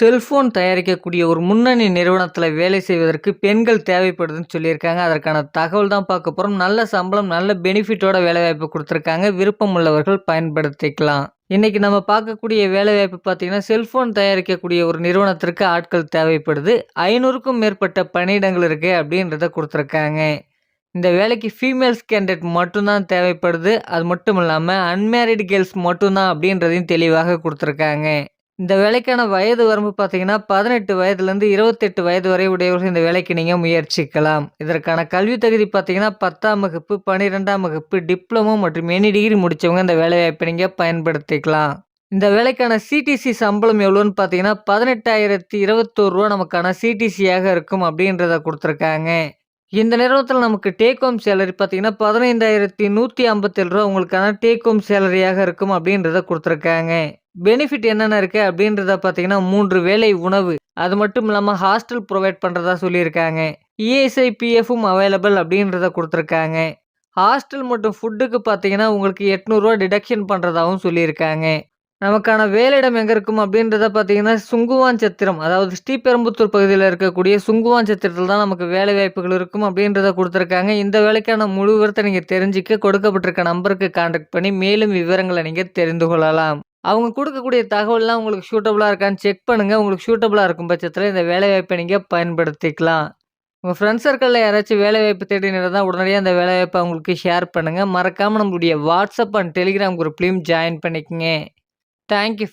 Cellphone தயாரிக்கக்கூடிய ஒரு முன்னணி நிறுவனத்தில் வேலை செய்வதற்கு பெண்கள் தேவைப்படுதுன்னு சொல்லியிருக்காங்க. அதற்கான தகவல் தான் பார்க்க போகிறோம் நல்ல சம்பளம், நல்ல பெனிஃபிட்டோட வேலைவாய்ப்பு கொடுத்துருக்காங்க விருப்பம் உள்ளவர்கள் பயன்படுத்திக்கலாம். இன்றைக்கி நம்ம பார்க்கக்கூடிய வேலைவாய்ப்பு பார்த்தீங்கன்னா, செல்ஃபோன் தயாரிக்கக்கூடிய ஒரு நிறுவனத்திற்கு ஆட்கள் தேவைப்படுது. 500க்கும் மேற்பட்ட பணியிடங்கள் இருக்குது அப்படின்றத கொடுத்துருக்காங்க இந்த வேலைக்கு ஃபீமேல்ஸ் கேண்டிடேட் மட்டும்தான் தேவைப்படுது. அது மட்டும் இல்லாமல் அன்மேரிட் கேர்ள்ஸ் மட்டும்தான் அப்படின்றதையும் தெளிவாக கொடுத்துருக்காங்க இந்த வேலைக்கான வயது வரம்பு பார்த்தீங்கன்னா, பதினெட்டு வயதுலேருந்து இருபத்தெட்டு வயது வரை உடையவர்கள் இந்த வேலைக்கு நீங்கள் முயற்சிக்கலாம். இதற்கான கல்வி தகுதி பார்த்தீங்கன்னா, 10ஆம் வகுப்பு, 12ஆம் வகுப்பு, டிப்ளமோ மற்றும் எனி டிகிரி முடிச்சவங்க இந்த வேலைவாய்ப்பை நீங்கள் பயன்படுத்திக்கலாம். இந்த வேலைக்கான சிடிசி சம்பளம் எவ்வளோன்னு பார்த்தீங்கன்னா, பதினெட்டாயிரத்தி இருபத்தோரு ரூபா நமக்கான சிடிசியாக இருக்கும் அப்படின்றத கொடுத்துருக்காங்க இந்த நிறுவனத்தில் நமக்கு டேக் ஹோம் சேலரி பார்த்தீங்கன்னா, பதினைந்தாயிரத்தி நூற்றி ஐம்பத்தேழு ரூபா உங்களுக்கான டேக் ஹோம் சேலரியாக இருக்கும் அப்படின்றத கொடுத்துருக்காங்க பெனிஃபிட் என்னென்ன இருக்குது அப்படின்றத பார்த்தீங்கன்னா, மூன்று வேலை உணவு, அது மட்டும் இல்லாமல் ஹாஸ்டல் ப்ரொவைட் பண்ணுறதா சொல்லியிருக்காங்க. இஎஸ்ஐ, பிஎஃப்பும் அவைலபிள் அப்படின்றத கொடுத்துருக்காங்க ஹாஸ்டல் மற்றும் ஃபுட்டுக்கு பார்த்தீங்கன்னா, உங்களுக்கு எட்நூறுரூவா டிடக்ஷன் பண்ணுறதாகவும் சொல்லியிருக்காங்க. நமக்கான வேலையிடம் எங்கே இருக்கும் அப்படின்றத பார்த்தீங்கன்னா, சுங்குவான் சத்திரம் அதாவது ஸ்ரீபெரும்புத்தூர் பகுதியில் இருக்கக்கூடிய சுங்குவான் சத்திரத்தில் தான் நமக்கு வேலை வாய்ப்புகள் இருக்கும் அப்படின்றத கொடுத்துருக்காங்க இந்த வேலைக்கான முழு விவரத்தை நீங்கள் தெரிஞ்சுக்க கொடுக்கப்பட்டிருக்க நம்பருக்கு கான்டாக்ட் பண்ணி மேலும் விவரங்களை நீங்கள் தெரிந்து கொள்ளலாம். அவங்க கொடுக்கக்கூடிய தகவல்லாம் உங்களுக்கு சூட்டபுளாக இருக்கான்னு செக் பண்ணுங்கள் உங்களுக்கு சூட்டபுளாக இருக்கும் பட்சத்தில் இந்த வேலைவாய்ப்பை நீங்கள் பயன்படுத்திக்கலாம். உங்கள் ஃப்ரெண்ட்ஸ் சர்க்கிளில் யாராச்சும் வேலைவாய்ப்பு தேடினா உடனடியாக அந்த வேலைவாய்ப்பை அவங்களுக்கு ஷேர் பண்ணுங்க. மறக்காமல் நம்மளுடைய வாட்ஸ்அப் அண்ட் டெலிகிராம் குரூப்லேயும் ஜாயின் பண்ணிக்கங்க. Thank you